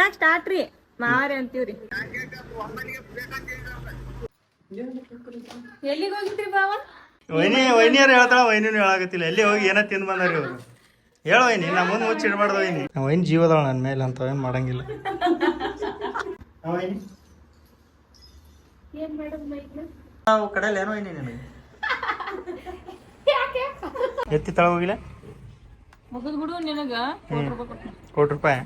ಯಾಕೆ ಸ್ಟಾರ್ಟ್ ರೀ. ಮಾರಿ ಅಂತೀವ್ರಿ. ಎಲ್ಲಿಗೆ ಹೋಗಿದ್ರಿ ಬಾವ ವೈನಿ ವೈನಿಯರ್ ಹೇಳ್ತಾಳ ವೈನಿನ ಹೇಳಾಗತ್ತಿಲ್ಲ ಎಲ್ಲಿ ಹೋಗಿ ಏನ ತಿಂದು ಬಂದಾರಿ ಅವರು ಹೇಳು ವೈನಿ ನಾ ಮುಂದೆ ಮುಚ್ಚಿ ಇಡಬಾರ್ದು ವೈನಿ. ನಾ ವೈನ್ ಜೀವದಾಳ ನನ್ನ ಮೇಲೆ ಅಂತ ಏನು ಮಾಡಂಗಿಲ್ಲ. ಆ ವೈನಿ. ಏನ್ ಮೇಡಮ್ ಮೈಕ್ನ ನಾವು ಕಡೆಯಲ್ಲಿ ಏನೋ ವೈನಿ ನಿನಗೆ. ಎತ್ತಿ ತಳ ಹೋಗಿಲ್ಲ? ಮುಗಿದ್ ಬಿಡು ನಿನಗ. ಕೋಟಿ ರೂಪಾಯಿ.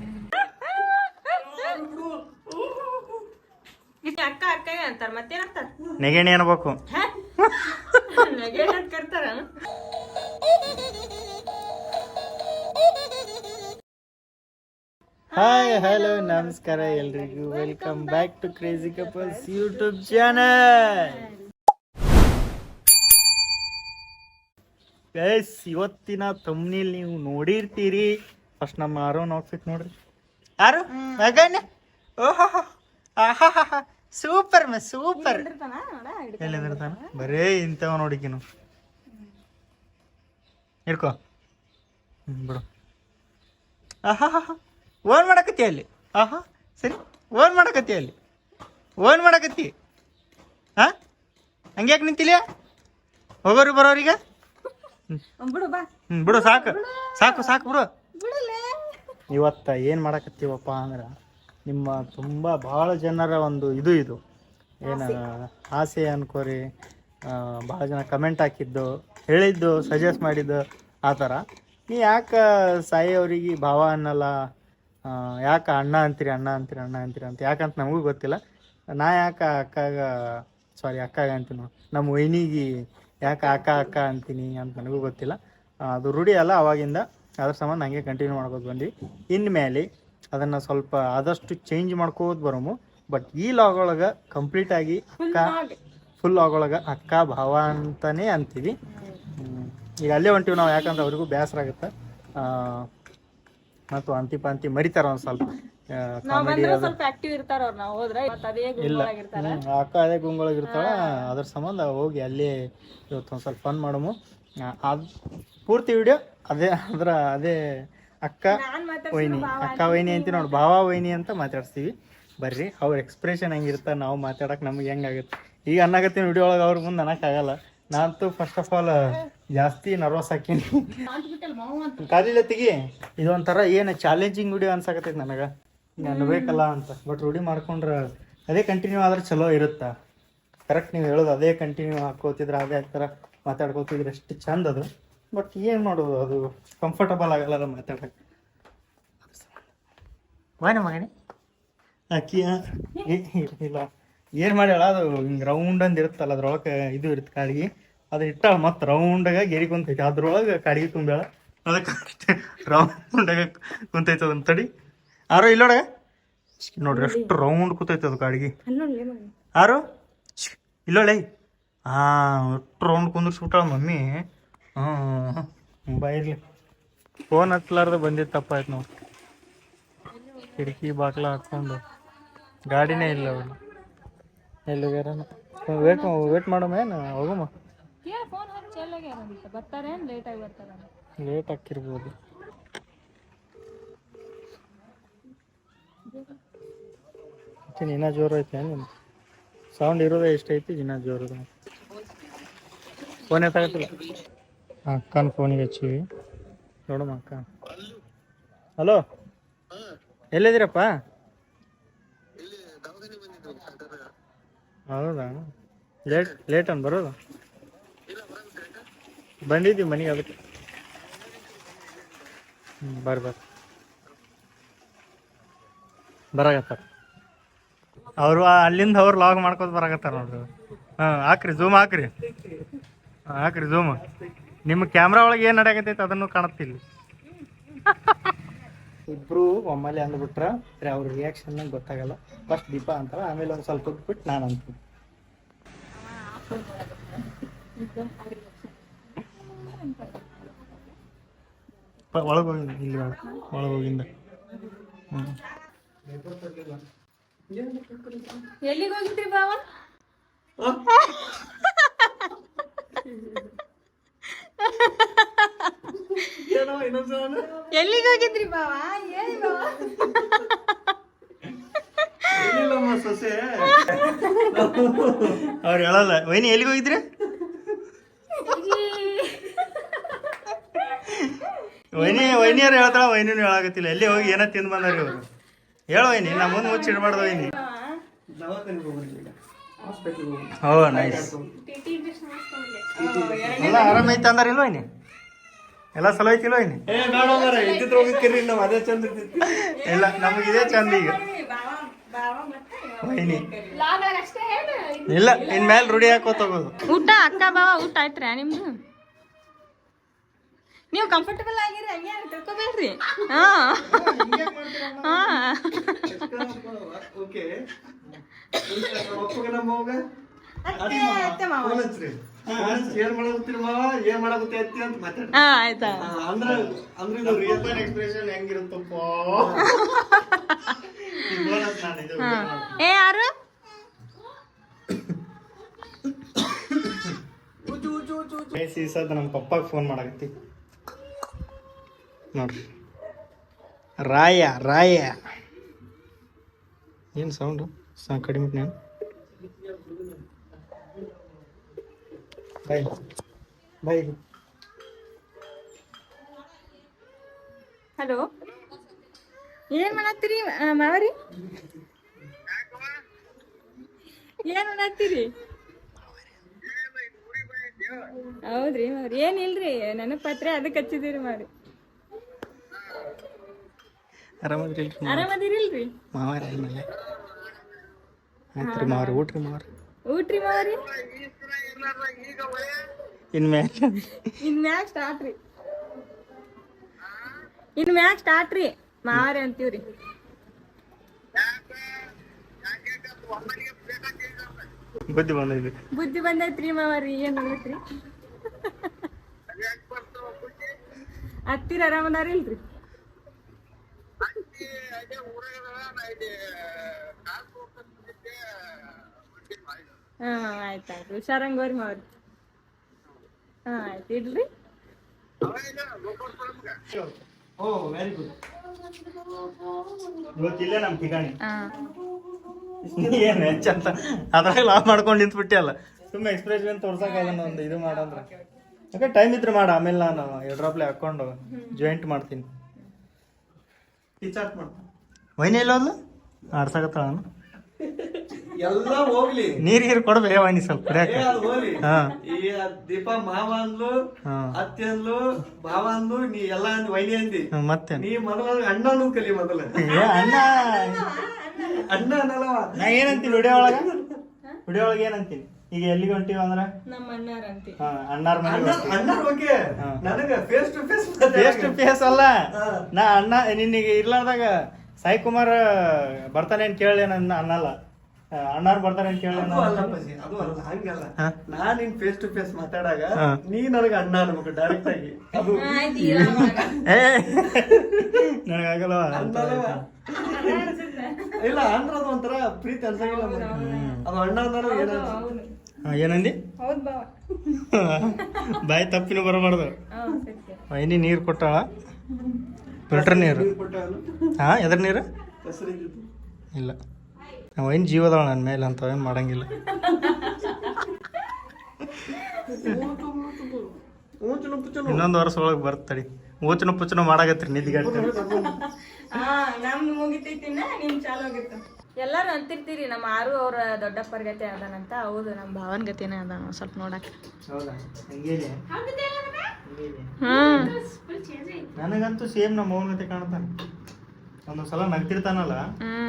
ಇದು ಅಕ್ಕ ಅಕ್ಕ ಅಂತಾರ ಮತ್ತೇನಂತಾರ? ನೆಗೆಣಿ ಅನ್ಬೇಕು. ನೆಗೆಣಿ ಅಂತ ಕರ್ತಾರ? ಹಾಯ್ ಹಲೋ ನಮಸ್ಕಾರ ಎಲ್ರಿಗೂ. Welcome back to crazy couples YouTube channel yes ಇವತ್ತಿನ ತಮ್ನಿಲ್ ನೀವು ನೋಡಿರ್ತೀರಿ. ಫಸ್ಟ್ ನಮ್ಮ ಆರೋನ್ ಔಟ್ಫಿಟ್ ನೋಡ್ರಿ. ಯಾರು ಮಗನ ಓಹೋ ಆಹಾ ಸೂಪರ್ ಮ ಸೂಪರ್. ಎಲ್ಲಿರ್ತಾನ ಬರೇ ಇಂಥವ ನೋಡಿಕಿನು ಹಿಡ್ಕೋ. ಬಿಡು. ಆಹಾ ಓನ್ ಮಾಡಕತ್ತಿ ಅಲ್ಲಿ. ಆಹಾ ಸರಿ. ಓನ್ ಮಾಡಕತ್ತಿ ಅಲ್ಲಿ. ಓನ್ ಮಾಡಕತ್ತಿ. ಹಾ? ಹಂಗ್ಯಾಕೆ ನಿಂತಿಲ್ಲ ಹೋಗೋರು ಬರೋರೀಗ? ಬಿಡು ಬಾ. ಬಿಡು ಸಾಕು. ಸಾಕು ಸಾಕು ಬಿಡು. ಇವತ್ತ ಏನು ಮಾಡಕತ್ತೀವಪ್ಪ ಅಂದ್ರೆ ನಿಮ್ಮ ತುಂಬ ಭಾಳ ಜನರ ಒಂದು ಇದು ಇದು. ಏನು ಆಸೆ. ಅನ್ಕೋರಿ ಭಾಳ ಜನ ಕಮೆಂಟ್ ಹಾಕಿದ್ದು ಹೇಳಿದ್ದು ಸಜೆಸ್ಟ್ ಮಾಡಿದ್ದು ಆ ಥರ ನೀ ಯಾಕೆ ಸಾಯಿ ಅವರಿಗೆ ಭಾವ ಅನ್ನಲ್ಲ? ಯಾಕೆ ಅಣ್ಣ ಅಂತೀರಿ ಅಣ್ಣ ಅಂತೀರಿ ಅಣ್ಣ ಅಂತೀರಿ ಅಂತ? ಯಾಕಂತ ನಮಗೂ ಗೊತ್ತಿಲ್ಲ. ನಾ ಯಾಕೆ ಅಕ್ಕಾಗ ಸಾರಿ ಅಕ್ಕಾಗ ಅಂತೀನಿ. ನಮ್ಮ ವೈನಿಗೆ ಯಾಕೆ ಅಕ್ಕ ಅಕ್ಕ ಅಂತೀನಿ ಅಂತ ನನಗೂ ಗೊತ್ತಿಲ್ಲ. ಅದು ರೂಢಿ ಅಲ್ಲ ಅವಾಗಿಂದ. ಅದ್ರ ಸಂಬಂಧ ಹಂಗೆ ಕಂಟಿನ್ಯೂ ಮಾಡ್ಕೋದು ಬಂದ್ವಿ. ಇನ್ಮೇಲೆ ಅದನ್ನು ಸ್ವಲ್ಪ ಆದಷ್ಟು ಚೇಂಜ್ ಮಾಡ್ಕೋದು ಬರೋಮು. ಬಟ್ ಈ ಲಾಗ್ ಒಳಗೆ ಕಂಪ್ಲೀಟಾಗಿ ಅಕ್ಕ ಫುಲ್ ಲಾಗ್ ಒಳಗೆ ಅಕ್ಕ ಭಾವ ಅಂತಾನೆ ಅಂತೀವಿ. ಈಗ ಅಲ್ಲೇ ಹೊಂಟಿವಿ ನಾವು ಯಾಕಂದ್ರೆ ಅವ್ರಿಗೂ ಬೇಸರ ಆಗುತ್ತೆ. ಮತ್ತು ಅಂತಿ ಪಾಂತಿ ಮರಿತಾರ ಒಂದು ಸ್ವಲ್ಪ. ಸ್ವಲ್ಪ ಆಕ್ಟಿವ್ ಇರ್ತಾರ ಅವ್ರ ನಾವ್ ಹೋದ್ರೆ ಮತ್ತ್ ಅದೇ ಗುಂಪೊಳಗಿರ್ತಾರ ಅಕ್ಕ ಅದೇ ಗುಂಗೊಳಗಿರ್ತಾಳ ಅದ್ರ ಸಂಬಂಧ ಹೋಗಿ ಅಲ್ಲೇ ಇವತ್ತು ಒಂದು ಸ್ವಲ್ಪ ಫನ್ ಮಾಡಮು. ಅದು ಪೂರ್ತಿ ವಿಡಿಯೋ ಅದೇ ಅದ್ರ ಅದೇ ಅಕ್ಕ ವೈನಿ ಅಕ್ಕ ವೈನಿ ಅಂತ ನೋಡಿ ಭಾವ ವೈನಿ ಅಂತ ಮಾತಾಡ್ಸ್ತೀವಿ. ಬರ್ರಿ ಅವ್ರ ಎಕ್ಸ್ಪ್ರೆಷನ್ ಹೆಂಗಿರ್ತ ನಾವು ಮಾತಾಡಕ್ ನಮ್ಗೆ ಹೆಂಗಾಗುತ್ತೆ ಈಗ ಅನ್ನಕತ್ತೀನಿ ವಿಡಿಯೋ ಒಳಗೆ ಅವ್ರ ಮುಂದೆ ಅನ್ನಕ್ಕಾಗಲ್ಲ ನಾನಂತೂ ಫಸ್ಟ್ ಆಫ್ ಆಲ್ ಜಾಸ್ತಿ ನರ್ವಸ್ ಹಾಕೀನಿ ಕಾಲಿಲ್ಲ ತೆಗಿ ಇದೊಂಥರ ಏನು ಚಾಲೆಂಜಿಂಗ್ ವಿಡಿಯೋ ಅನ್ಸಕತ್ತೈತೆ ನನಗೆ. ಅನ್ಬೇಕಲ್ಲ ಅಂತ ಬಟ್ ರೂಢಿ ಮಾಡ್ಕೊಂಡ್ರೆ ಅದೇ ಕಂಟಿನ್ಯೂ ಆದ್ರೆ ಚಲೋ ಇರುತ್ತಾ. ಕರೆಕ್ಟ್ ನೀವು ಹೇಳೋದು ಅದೇ ಕಂಟಿನ್ಯೂ ಹಾಕೋತಿದ್ರೆ ಅದೇ ಥರ ಮಾತಾಡ್ಕೋತಿದ್ರೆ ಎಷ್ಟು ಚಂದ ಅದು. ಬಟ್ ಏನು ಮಾಡೋದು? ಅದು ಕಂಫರ್ಟಬಲ್ ಆಗಲ್ಲ ಮಾತಾಡಕ್ಕೆ. ಬಾನ ಮಗನೇ? ಅಕ್ಕಿ ಇಲ್ಲ ಏನು ಮಾಡ್ಯಾಳ? ಅದು ಹಿಂಗೆ ರೌಂಡ್ ಅಂದ್ ಇರುತ್ತಲ್ಲ ಅದ್ರೊಳಗೆ ಇದು ಇರುತ್ತೆ ಕಾಡಿಗೆ. ಅದು ಇಟ್ಟಾಳ ಮತ್ತೆ ರೌಂಡಾಗ ಗೆರಿ ಕುಂತೈತಿ. ಅದ್ರೊಳಗೆ ಕಾಡಿಗೆ ತುಂಬ್ಯಾಳ ಅದಕ್ಕೆ ರೌಂಡಾಗ ಕುಂತೈತಿ ಅದನ್ನ ತಡಿ. ಆರೋ ಇಲ್ಲೋಡ. ನೋಡ್ರಿ ಎಷ್ಟು ರೌಂಡ್ ಕೂತೈತಿ ಅದು ಕಾಡಿಗೆ. ಆರು ಇಲ್ಲೋಳೆ. ಹಾಂ ಅಷ್ಟು ರೌಂಡ್ ಕುಂದಿರ್ಸ್ಬಿಟ್ಟಾಳ ಮಮ್ಮಿ. ಹ್ಞೂ ಬಾ ಇರ್ಲಿ. ಫೋನ್ ಹತ್ಲಾರ್ದ ಬಂದಿದ್ದು ತಪ್ಪಾಯ್ತು ನಾವು ಕಿಟಕಿ ಬಾಕ್ಲ ಹಾಕ್ಕೊಂಡು. ಗಾಡಿನೇ ಇಲ್ಲ ಅವಳು ಎಲ್ಲಿಗಾರ ವೇಟ್ ವೇಟ್ ಮಾಡಮ್ಮ ಏನು ಹೋಗಮ್ಮ ಬರ್ತಾರೇನ್ ಲೇಟ್ ಆಗಿ ಬರ್ತಾರ ಲೇಟ್ ಹಾಕಿರ್ಬೋದು. ಮತ್ತೆ ಇನ್ನ ಜೋರು ಐತೆ ಏನು ಸೌಂಡ್ ಇರೋದೇ ಎಷ್ಟೈತಿ ಇನ್ನ ಜೋರದ ಫೋನ್ ಎತ್ತಾಗತ್ತಿಲ್ಲ ಅಕ್ಕನ ಫೋನಿಗೆ ಹಚ್ಚಿವಿ. ನೋಡಮ್ಮ ಅಕ್ಕ. ಹಲೋ ಎಲ್ಲಿದ್ದೀರಪ್ಪ? ಹೌದಾ? ಲೇಟ್ ಲೇಟ್ ಅನ್ ಬರೋದು? ಬಂದಿದ್ದೀವಿ ಮನೆಗೆ ಅದಕ್ಕೆ. ಹ್ಞೂ ಬರ್ರಿ ಬರ್ರಿ ಬರಾಕತ್ತಾರ. ಅವರು ಅಲ್ಲಿಂದ ಅವ್ರು ಲಾಗ್ ಮಾಡ್ಕೊತ ಬರಾಗತ್ತಾರ ನೋಡ್ರಿ. ಹಾಂ ಹಾಕ್ರಿ ಝೂಮ್ ಹಾಕ್ರಿ. ಹಾಂ ಹಾಕ್ರಿ ಝೂಮ್ ನಿಮ್ಮ ಕ್ಯಾಮ್ರಾ ಒಳಗೆ ಏನು ನಡೆಯಕತ್ತೈತೆ ಅದನ್ನು ಕಾಣುತ್ತಿಲ್ಲ ಇಬ್ರು ಒಮ್ಮೆಲೆ ಅಂದ್ಬಿಟ್ರ ಅವ್ರ ರಿಯಾಕ್ಷನ್ ಗೊತ್ತಾಗಲ್ಲ. ಫಸ್ಟ್ ದೀಪ ಅಂತಾರ ಆಮೇಲೆ ಒಂದು ಸ್ವಲ್ಪ ಬಿಟ್ಟು ನಾನು ಅಂತೀನಿ. ಒಳಗೆ ಹೋಗಿ ಇಲ್ಲಿ ಒಳಗೆ ಹೋಗಿಂದ ಹ್ಞೂ ಎಲ್ಲಿಗೆ ಹೋಗಿದ್ರಿ ಬಾವ? ಎಲ್ಲಿಗೆ ಹೋಗಿದ್ರಿ ಬಾವ ಹೇಳಿ ಬಾವ ಸೊಸೆ. ಅವ್ರು ಹೇಳಲ್ಲ. ವೈನಿ ಎಲ್ಲಿಗೆ ಹೋಗಿದ್ರಿ ವೈನಿ ವೈನಿಯರು ಹೇಳ್ತಾಳ ವೈನಿನೂ ಹೇಳಾಕತ್ತಿಲ್ಲ. ಎಲ್ಲಿ ಹೋಗಿ ಏನೋ ತಿಂದು ಬಂದಾರಿ ಇವರು? ಹೇಳು ವೈನಿ ನಾ ಮುಂದೆ ಮುಚ್ಚಿ ಇಡಬಾರ್ದು ವೈನಿ. ಓ ನೈಸ್ ಎಲ್ಲ ಆರಾಮೈತೆ ಅಂದಾರಿಲ್ಲ ವೈನಿ ಎಲ್ಲ ಸಲ ಎಲ್ಲ ಹೋಗಿರ್ರಿ ನಾವು ಅದೇ ಚಂದ ಇಲ್ಲ ನಮಗೆ ಇದೇ ಚಂದ ಈಗ. ವೈನಿ. ಇಲ್ಲ ಇನ್ಮೇಲೆ ರೂಢಿ ಹಾಕೋತ ಹೋಗೋದು ಊಟ ಅಕ್ಕ ಬಾವ ಊಟ ಆಯ್ತ್ರಾ ನಿಮ್ದು? ನೀವು ಕಂಫರ್ಟಬಲ್ ಆಗಿರಿ ಹಂಗೆ ತಿಳ್ಕೊಬೇಡ್ರಿ. ಹಾ. ಹಾ. ಓಕೆ. ಅತ್ತೆ ಮಾವ. ಫೋನ್ ಏನು ಫೋನ್ ಹಚ್ಚಿ ಏನ್ ಮಾಡಕತ್ತೀರಿ ಮಾವ ಏನ್ ಮಾಡಕತ್ತಿ ಅತ್ತಿ ಅಂತ ಹಾ ಆಯ್ತಾ? ಅಂದ್ರ ಅಂದ್ರ ಇದು ರಿಯಲ್ ಎಕ್ಸ್ಪ್ರೆಷನ್ ಹೆಂಗಿರುತ್ತಪ್ಪ? ಹಾ. ಏ ಯಾರು? ಸೀಸದ ನಮ್ಮ ಪಪ್ಪಾಗ ಫೋನ್ ಮಾಡಕತ್ತಿ. ನೋಡ್ರಿ. ರಾಯ ರಾಯ. ಏನು ಸೌಂಡು ಸಾ ಕಡಿಮೆ ನಾನು ಬಾಯ್ ಬಾಯ್ ಹಲೋ ಏನ್ ಮಾಡತ್ತೀರಿ ಮಾವರಿ? ಏನ್ ಮಾಡತ್ತೀರಿ? ಹೌದ್ರಿ ಮಾವ್ರಿ. ಏನಿಲ್ರಿ ನನಗ್ ಪತ್ರ ಅದಕ್ಕೆ ಹಚ್ಚಿದಿರಿ ಮಾವ್ರಿ. ಆರಾಮದ್ರಿ ಆರಾಮದಿರಿಲ್ರಿ? ಮಾವಾರ ಆಯ್ತು ಮಾವ್ರಿ ಊಟ್ರಿ ಮಾವ್ರಿ? ಊಟ್ರಿ ಮಾವರಿ? ಇನ್ಮೇಲೆ ಇನ್ ಮ್ಯಾಚ್ ಸ್ಟಾರ್ಟ್ ರೀ. ಇನ್ ಮ್ಯಾಚ್ ಸ್ಟಾರ್ಟ್ ರೀ. ಮಾವರಿ ಅಂತೀವ್ರಿ. ಬುದ್ಧಿ ಬಂದೈತಿ. ಬುದ್ಧಿ ಬಂದೈತ್ರಿ ಮಾವರಿ ಏನ್ ಆಗೈತ್ರಿ ಹತ್ತಿರ ಆರಾಮದಾರಿಲ್ರಿ ಹಾ ಆಯ್ತಾಯ್ತು. ಹುಷಾರಂಗೋರಿ ಮಾವ್ರಿ. ಹಾ ಆಯ್ತು. ಇಡ್ರಿ? ಓ ವೆರಿ ಗುಡ್ ಇವತ್ತಿಲ್ಲ ನಮ್ಮ ಠಿಕಾಣಿ. ಏನು ಹೆಚ್ಚಂತ ಅದ್ರಾಗ ಲಾಭ ಮಾಡ್ಕೊಂಡು ನಿಂತ್ಬಿಟ್ಟೆ ಸುಮ್ಮನೆ ಎಕ್ಸ್ಪ್ರೆಷನ್ ತೋರ್ಸಕ್ ಅದನ್ನ ಒಂದು ಇದು ಮಾಡಂದ್ರ. ಯಾಕೆ ಟೈಮ್ ಇದ್ರೆ ಮಾಡ. ಆಮೇಲೆ ನಾನು ಎಡ್ರಾಪ್ಲೆ ಹಾಕೊಂಡು ಜಾಯಿಂಟ್ ಮಾಡ್ತೀನಿ. ಟೀಚರ್ಟ್ ಮಾಡ್ತೀನಿ. ವೈನಿ ಎಲ್ಲ ಹೋದ್ಲು ಆಡ್ಸಕತ್ತಾಳ ನಾನು ಎಲ್ಲ ಹೋಗ್ಲಿ. ನೀರ್ ಗೀರ್ ಕೊಡ್ಬೇ ವೈನಿ ಸ್ವಲ್ಪ ಕುಡಿಯಾಕ ಏ ಅದು ಹೋಗ್ಲಿ. ಹಾ. ಈ ದೀಪ ಮಾವ ಅಂದ್ಲು ಹಾ. ಅತ್ತೆ ಅಂದ್ಲು ಭಾವ ಅಂದ್ಲು ನೀ ಎಲ್ಲ ಅಂದ್ ವೈನಿ ಅಂದಿ. ಮತ್ತೆ ಮತ್ತೇನ್? ನೀ ಮೊದಲ ಅಣ್ಣನೂ ಕಲಿ ಮೊದಲ. ಏ ಅಣ್ಣ. ಅಣ್ಣ ಅನ್ನಲ್ಲವ ನಾ ಏನಂತೀನಿ ವಿಡಿಯೋ ಒಳಗ? ವಿಡಿಯೋ ಒಳಗ ಏನಂತೀನಿ? ಈಗ ಎಲ್ಲಿಗೆ ಹೊಂಟಿವ ಅಂದ್ರ? ನಮ್ಮ ಅಣ್ಣಾರ ಹಾ ಅಣ್ಣಾರ್ ಅಣ್ಣ ಮನೆ ಅಣ್ಣ ಓಕೆ ಹಾ. ನನಗ face to face face to face ಅಲ್ಲ. ಹಾ. ನಾ ಅಣ್ಣ ನಿನ್ನಿಗೆ ಇರ್ಲಾರ್ದಾಗ ಸಾಯಿ ಕುಮಾರ್ ಬರ್ತಾನೆ ಅಂತ ಕೇಳಿ ನನ್ನ ಅನ್ನಲ್ಲ. ಅಣ್ಣಾರ್ ಬರ್ತಾನೆ ಅಂತ ಕೇಳಿ ಅದು ಅಲ್ಲ ಅದು ಅಲ್ಲ ಹಂಗಲ್ಲ ಹಾ. ನಾನ್ ನಿನ್ ಫೇಸ್ ಟು ಫೇಸ್ ಮಾತಾಡಾಗ ಹಾ. ನೀ ನನಗ ಅಣ್ಣ ಅನ್ಬೇಕು ಡೈರೆಕ್ಟ್ ಆಗಿ. ಅದು ಏ. ನನಗಾಗಲ್ಲ ಅನ್ನಲ್ಲವ. ಇಲ್ಲ ಅಂದ್ರ ಅದು ಒಂಥರ ಪ್ರೀತಿ ಅನ್ಸಂಗಿಲ್ಲ. ಅದು ಅಣ್ಣ ಅಂದ್ರ ಏನ ಏನಂದಿ? ಹೌದ್ ಬಾವ. ಬಾಯಿ ತಪ್ಪಿನ ಬರಬಾರ್ದು. ಹಾ ನೀರು ಕೊಟ್ಟಾಳ? ಫಿಲ್ಟರ್ ನೀರು. ಹಾ ಎದ್ರ ನೀರು? ಇಲ್ಲ. ನಾವು ಏನು ಜೀವದಾಳ ನನ್ನ ಮೇಲೆ ಅಂತ ಅಂತವೇನು ಮಾಡಂಗಿಲ್ಲ. ಇನ್ನೊಂದು ವರ್ಷ ಒಳಗೆ ಬರ್ತಡಿ ಊಚನ ಪುಚನ ಮಾಡಾಕತ್ರಿ ನಿದ್ದಿಗಟ್ಟ ಎಲ್ಲಾರು ಅಂತಿರ್ತೀರಿ ನಮ್ಮ ಆರು ಅವ್ರ ದೊಡ್ಡಪ್ಪರ ಗತೆ ಅದಾನಂತ ಹೌದು ನಮ್ಮ ಭಾವನ್ ಗತಿನೇ ಅದಾನ ಸ್ವಲ್ಪ ನೋಡಕ್ ಹೌದಾ? ನನಗಂತೂ ಸೇಮ್ ನಮ್ಮ ಮೌನ್ ಗತೆ ಕಾಣ್ತಾನೆ. ಒಂದೊಂದ್ ಸಲ ನಗ್ತಿರ್ತಾನಲ್ಲ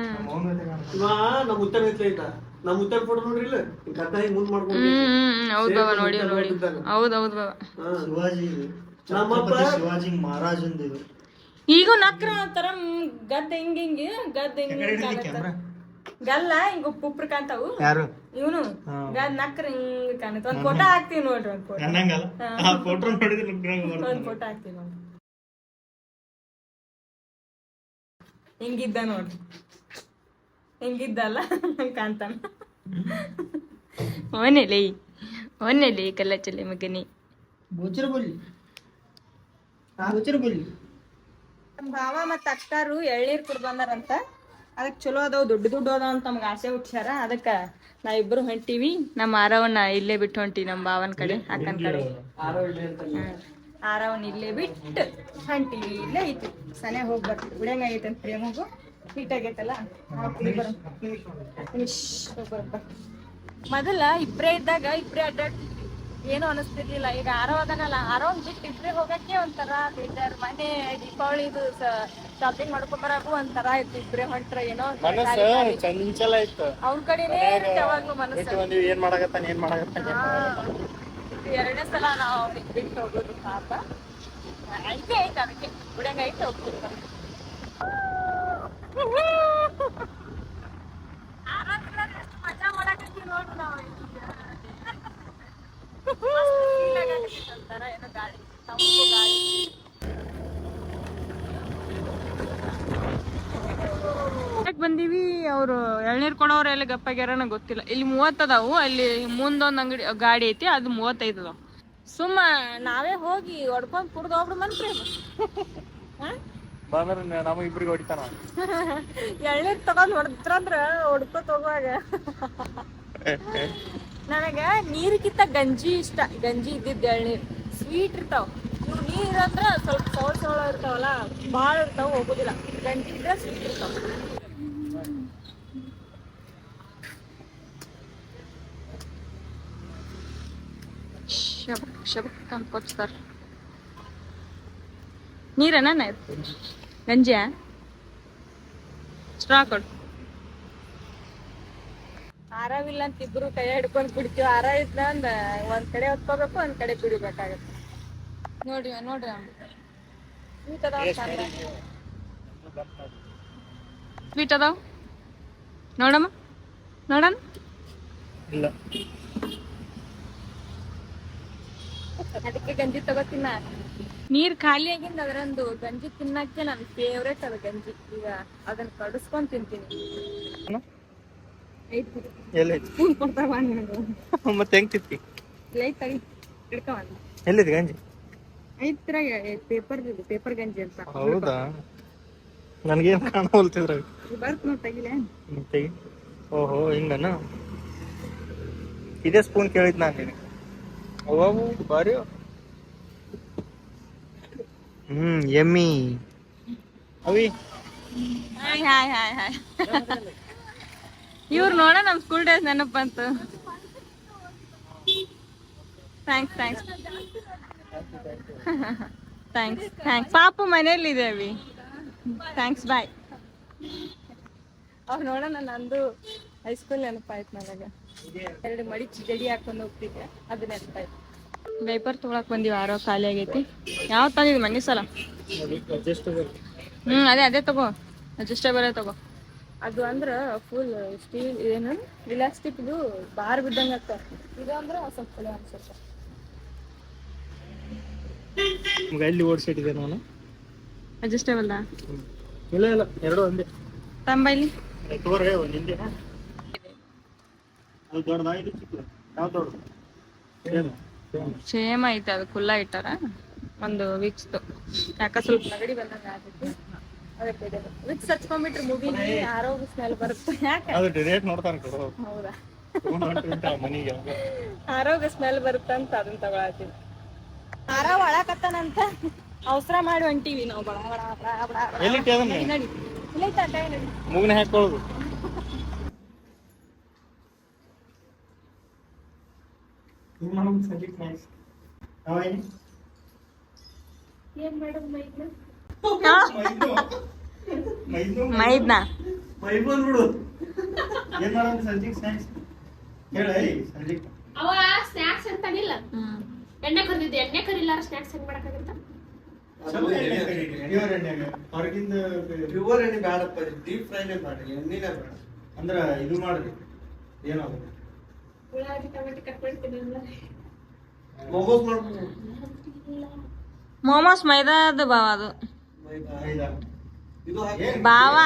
ನಮ್ಮ ಮೌನ ಗತೆ ಕಾಣ್ತಾನೆ. ನಾ ನಮ್ಮ ಉತ್ತರ ಐತ್ಲ ಐತ. ನಮ್ಮ ಉತ್ತರ ಫೋಟೋ ನೋಡ್ರಿ ಇಲ್ಲ ಗದ್ದ ಹಿಂಗ್ ಮುಂದ್ ಮಾಡ್ಕೊಂಡು ಹ್ಮ್ ಹೌದ್ ಬಾವ ನೋಡಿ ನೋಡಿ. ಹೌದ್ ಹೌದ್ ಬಾವ ಹಾ. ಶಿವಾಜಿ ನಮ್ಮಪ್ಪ ಶಿವಾಜಿ ಮಹಾರಾಜಂದು ಇದು ಈಗ ನಕ್ರ ತರ ಗದ್ದ ಹಿಂಗ ಹಿಂಗ ಗದ್ದ ಹಿಂಗ ಗಲ್ಲ ಹಿಂಗ ಪುಪ್ರ ಉಪ್ರು ಕಾಣ್ತಾವು. ಯಾರು? ಇವನು. ಗದ್ ನಕ್ರ ಹಿಂಗ ಕಾಣುತ್ತೆ. ಒಂದ್ ಫೋಟೋ ಹಾಕ್ತೀವಿ ನೋಡ್ರಿ ಫೋಟೋ ಒಂದ್ ಫೋಟೋ ಹಾಕ್ತೀವಿ ನೋಡ್ರಿ. ಹಿಂಗಿದ್ದ ನೋಡ್ರಿ ಹಿಂಗಿದ್ದಲ್ಲ? ಕಾಣ್ತಾನ ಓನೆಲೆ ಓನೆಲೆ ಕಲ್ಲಚಲೆ ಮಗನಿ. ಗೋಚರ ಬೋಲಿ ಗೋಚರ ಬೋಲಿ ಭಾವ ಮತ್ತ ಅಕ್ಕಾರು ಎಳ್ನೀರ್ ಕುಡ್ ಬಂದಾರಂತ. ಅದಕ್ಕೆ ಚಲೋ ಅದಾವ ದೊಡ್ಡ ದೊಡ್ಡ ಅದಾವ ಅಂತ ನಮ್ಗೆ ಆಸೆ ಹುಟ್ಸ್ಯಾರ. ಅದಕ್ಕೆ ಇಬ್ರು ಹೊಂಟೀವಿ. ನಮ್ಮ ಆರವನ್ನ ಇಲ್ಲೇ ಬಿಟ್ಟು ಹೊಂಟಿ ನಮ್ಮ ಭಾವನ ಕಡೆ ಅಕ್ಕನ ಕಡೆ. ಆರೋ ಇಲ್ಲಿ ಬಿಟ್ಟು ಹಂಟಿ ಇಲ್ಲೇ ಐತಿ. ಸನೆ ಹೋಗಿ ಬರ್ತೀವಿ ಬಿಡಂಗ ಆಗೈತೆ ಅಂತ ಪ್ರೇಮಗು. ಹೀಟ್ ಆಗೈತಲ್ಲ? ಮೊದಲ ಇಬ್ರೇ ಇದ್ದಾಗ ಇಬ್ರೇ ಅಡ್ಡಾಡ್ತಿದ್ವಿ ಏನು ಅನಿಸ್ತಿರ್ಲಿಲ್ಲ. ಈಗ ಆರವ ಅದನಲ್ಲ ಆರವನ್ ಬಿಟ್ಟು ಇಬ್ರೇ ಹೋಗಕ್ಕೆ ಒಂಥರ ಬೇಜಾರ್. ಮನೆ ದೀಪಾವಳಿದು ಶಾಪಿಂಗ್ ಮಾಡ್ಕೊಂಡ್ ಬರಾಕು ಒಂಥರ ಇತ್ತು ಇಬ್ರೇ ಹೊಂಟ್ರ ಏನೋ ಚಂಚಲ ಇತ್ತು. ಅವ್ರ ಕಡೆನೇ ಯಾವಾಗ್ಲೂ ಮನಸ್ಸು. ಏನ್ ಮಾಡಕತ್ತಾನ ಏನ್ ಮಾಡಕತ್ತಾನ ಎರಡನೇ ಸಲ ನಾವು ಬಿಟ್ಟು ಹೋಗೋದು ಪಾಪ. ಐತೆ ಆಯ್ತು ಅದಕ್ಕೆ. ಬಿಡಂಗ ಐತೆ ಹೋಗ್ತಿರ್ತಾರೆ ಮಜಾ ಮಾಡಕತ್ತೀವಿ ನೋಡ್ರಿ ನಾವು ಏನೋ ಗಾಳಿ ತಂಪು ಗಾಳಿ ಯಾಕೆ ಬಂದೀವಿ ಅವರು ಎಳ್ನೀರು ಕೊಡೋರು ಎಲ್ಲ ಗಪ್ಪಾಗ್ಯಾರನ ಗೊತ್ತಿಲ್ಲ. ಇಲ್ಲಿ ಮೂವತ್ತು ಅದಾವು ಅಲ್ಲಿ ಮುಂದೊಂದು ಅಂಗಡಿ ಗಾಡಿ ಐತಿ ಅದು ಮೂವತ್ತೈದು ಅದಾವ. ಸುಮ್ಮ ನಾವೇ ಹೋಗಿ ಹೊಡ್ಕೊಂಡ್ ಕುಡ್ದು ಒಬ್ರು ಮನ್ಸ್ರಿ ಬಂದ್ರ ಇಬ್ರಿಗೆ ಹೊಡಿತಾನ? ಎಳ್ನೀರು ತಗೊಂಡ್ ಹೊಡೆದ್ರಂದ್ರ ಹೊಡ್ಕೊತ ಹೋಗುವಾಗ ನನಗ ನೀರಿಗಿಂತ ಗಂಜಿ ಇಷ್ಟ. ಗಂಜಿ ಇದ್ದಿದ್ದ ಎಳ್ನೀರ್. ಸ್ವೀಟ್ ಇರ್ತಾವ. ನೀರ್ ಅಂದ್ರ ಸ್ವಲ್ಪ ಸೌಳ ಸೌಳ ಇರ್ತಾವಲ್ಲ ಭಾಳ ಇರ್ತಾವ ಹೋಗುದಿಲ್ಲ. ಗಂಜಿ ಇದ್ರೆ ಸ್ವೀಟ್ ಇರ್ತಾವ. ಶಬಕ್ ಅಂತ ಕೊಚ್ತಾರ ನೀರೇನ ಗಂಜಿ ಸ್ಟ್ರಾ ಕೊಡು. ಆರಾಮಿಲ್ಲ ಅಂತ ಇಬ್ರು ಕೈ ಹಿಡ್ಕೊಂಡ್ ಕುಡಿತೀವಿ. ಆರ ಇದ್ನ ಅಂದ ಒಂದ್ ಕಡೆ ಹೊತ್ಕೋಬೇಕು ಒಂದ್ ಕಡೆ ಕುಡಿಬೇಕಾಗತ್ತೆ. ನೋಡ್ರಿ ನೋಡ್ರಿ ಸ್ವೀಟ್ ಅದಾವ ಸ್ವೀಟ್ ಅದಾವ? ನೋಡಮ್ಮ. ನೋಡಣ ಇಲ್ಲ. ಅದಕ್ಕೆ ಗಂಜಿ ತಗೋತೀನ? ನೀರ್ ಖಾಲಿ ಆಗಿಂದ ಅದರಂದು ಗಂಜಿ ತಿನ್ನಕ್ಕೆ ನನ್ ಫೇವ್ರೇಟ್ ಅದ ಗಂಜಿ. ಈಗ ಅದನ್ನ ಕಡಿಸ್ಕೊಂಡ್ ತಿಂತೀನಿ. ಸ್ಪೂನ್ ಕೊಡ್ತಾವ ಮತ್ತೆ ಹೆಂಗ್ ತಿತ್ತಿ ಲೈಟ್ ತಗಿ. ಹಿಡ್ಕೊಂಡ್ ಎಲ್ಲಿದೆ ಗಂಜಿ? ಐತ್ರ ಪೇಪರ್ ಪೇಪರ್ ಗಂಜಿ ಅಂತ. ಹೌದಾ? ನನ್ಗೇನ್ ಕಾಣವಲ್ತಿದ್ರ ಬರ್ತ್ ನೋಡ್ ತೆಗಿಲೆ. ತೆಗಿ. ಓಹೋ ಹಿಂಗನ? ಇದೇ ಸ್ಪೂನ್ ಕೇಳಿದ್ ನಾನು ನಿನಗೆ. ಅವು ಬಾರಿ ಹ್ಮ್ ಎಮ್ಮಿ ಅವಿ ಹಾಯ್ ಹಾಯ್ ಹಾಯ್ ಹಾಯ್ ಇವ್ರು ನೋಡ ನಮ್ ಸ್ಕೂಲ್ ಡೇಸ್ ನೆನಪು ಬಂತು. ಥ್ಯಾಂಕ್ಸ್ ಥ್ಯಾಂಕ್ಸ್ ಥ್ಯಾಂಕ್ಸ್ ಥ್ಯಾಂಕ್ಸ್ ಪಾಪು ಮನೇಲಿ ಅವಿ. ಥ್ಯಾಂಕ್ಸ್ ಬಾಯ್ ಅವ್ರು ನೋಡೋಣ ನಂದು ಹೈಸ್ಕೂಲ್ ನೆನಪಾಯ್ತು ನನಗೆ. ಎರಡು ಮಡಿಚಿ ಜಡಿ ಹಾಕೊಂಡು ಹೋಗ್ತಿದ್ದೆ. ಅದು ನೆನಪಾಯ್ತು ವೇಪರ್ ತೊಗೊಳಕ್ ಬಂದಿವಿ ಆರೋ ಖಾಲಿ ಆಗೈತಿ. ಯಾವ ತಂದಿದ್ ಮನೆ ಸಲ? ಹ್ಮ್ ಅದೇ ಅದೇ ತಗೋ. ಅಡ್ಜಸ್ಟೇಬಲ್ ತಗೋ. ಅದು ಅಂದ್ರ ಫುಲ್ ಸ್ಟೀಲ್ ಏನು? ಇಲಾಸ್ಟಿಕ್ ಇದು ಬಾರ್ ಬಿದ್ದಂಗ ಆಗ್ತಾವ ಇದು ಅಂದ್ರ ಸ್ವಲ್ಪ ಚಲೋ ಅನ್ಸುತ್ತೆ. ಎಲ್ಲಿ ಓಡಿಸಿಟ್ಟಿದೆ ನಾನು? ಅಡ್ಜಸ್ಟೇಬಲ್ ಇಲ್ಲ ಇಲ್ಲ ಎರಡು ಒಂದೇ. ತಂಬೈಲಿ ತೋರ್ರೆ ಒಂದು ಹಿಂದೆ. ಅದು ದೊಡ್ಡದಾ ಇದು ಚಿಕ್ಕದು. ಯಾವ ದೊಡ್ಡದು? ಸೇಮ್ ಐತೆ ಅದು ಕುಲ್ಲ ಇಟ್ಟಾರ? ಒಂದು ವಿಕ್ಸ್ ಯಾಕ ಸ್ವಲ್ಪ ನಗಡಿ ಬಂದಂಗ ಆಗಿತ್ತು ಅದಕ್ಕೆ ವಿಕ್ಸ್ ಹಚ್ಕೊಂಡ್ಬಿಟ್ರೆ ಮುಗಿಗೆ ಆರೋಗ್ಯ ಸ್ಮೆಲ್ ಬರುತ್ತೆ. ಯಾಕೆ? ಅದು ರೇಟ್ ನೋಡ್ತಾರೆ ಕೊಡೋ ಹೌದಾ? ಆರೋಗ್ಯ ಸ್ಮೆಲ್ ಬರುತ್ತಂತ ಅದನ್ನ ತಗೊಳತ್ತೀವಿ. ಆರ ಒಳಕತ್ತಾನಂತ. ಅವಸರ ಮಾಡಿ ಹೊಂಟಿವಿ ನಾವು. ಬಡ ಬಡ ಬಡ ಬಡ ಬಡ. ಎಲ್ಲಿಟ್ಟೆ ಅದನ್ನ? ಮೈದ್ನಾ? ಏನ್ ಮಾಡೋದು ಸ್ನಾಕ್ಸ್ ಹೇಳ ಸಂಜೆ ಅವ ಸ್ನಾಕ್ಸ್ ಅಂತಾನಿಲ್ಲ ಎಣ್ಣೆ ಕರಿದಿದ್ದೆ. ಎಣ್ಣೆ ಕರಿಲಾರ ಸ್ನಾಕ್ಸ್ ಹೆಂಗ್ ಮಾಡಕ್ಕಾಗತ್ತ? ಹೊರಗಿಂದ ಪ್ಯೂರ್ ಎಣ್ಣೆ ಬೇಡಪ್ಪ. ಡೀಪ್ ಫ್ರೈನೇ ಬೇಡ. ಎಣ್ಣೆನೇ ಬೇಡ. ಅಂದ್ರ ಇದು ಮಾಡ್ರಿ ಏನಾದ್ರು ಉಳ್ಳಾಗಡ್ಡಿ ಟೊಮೆಟೊ ಕಟ್ ಮಾಡ್ತೀನಿ ಮೊಮೋಸ್ ಮೈದಾದ ಬಾವ ಅದು. ಮೈದಾ. ಇದು ಹಾಕಿ. ಬಾವ.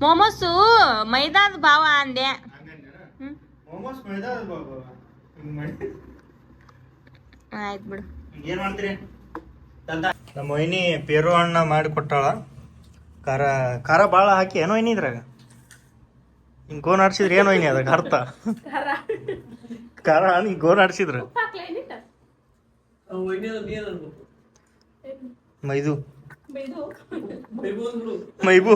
ಮೋಮೋಸು ಮೈದಾದ ಬಾವ ಅಂದೆ. ಆಯ್ತು ಬಿಡು. ನಮ್ಮ ವೈನಿ ಪೇರು ಹಣ್ಣ ಮಾಡಿ ಕೊಟ್ಟಾಳ. ಖಾರ ಖಾರ ಭಾಳ ಹಾಕಿ. ಏನೋ ಇನ್ನಿದ್ರಾಗ ಇದ್ರಾಗ? ಹಿಂಗೆ ಗೋನ್ ಆಡ್ಸಿದ್ರೆ ಏನೋ ಏನಿ ಅದಕ್ಕೆ ಅರ್ಥ? ಖಾರ ಹಿಂಗೆ ಗೋನ್ ಆಡ್ಸಿದ್ರು? ಮೈದು. ಮೈಬು.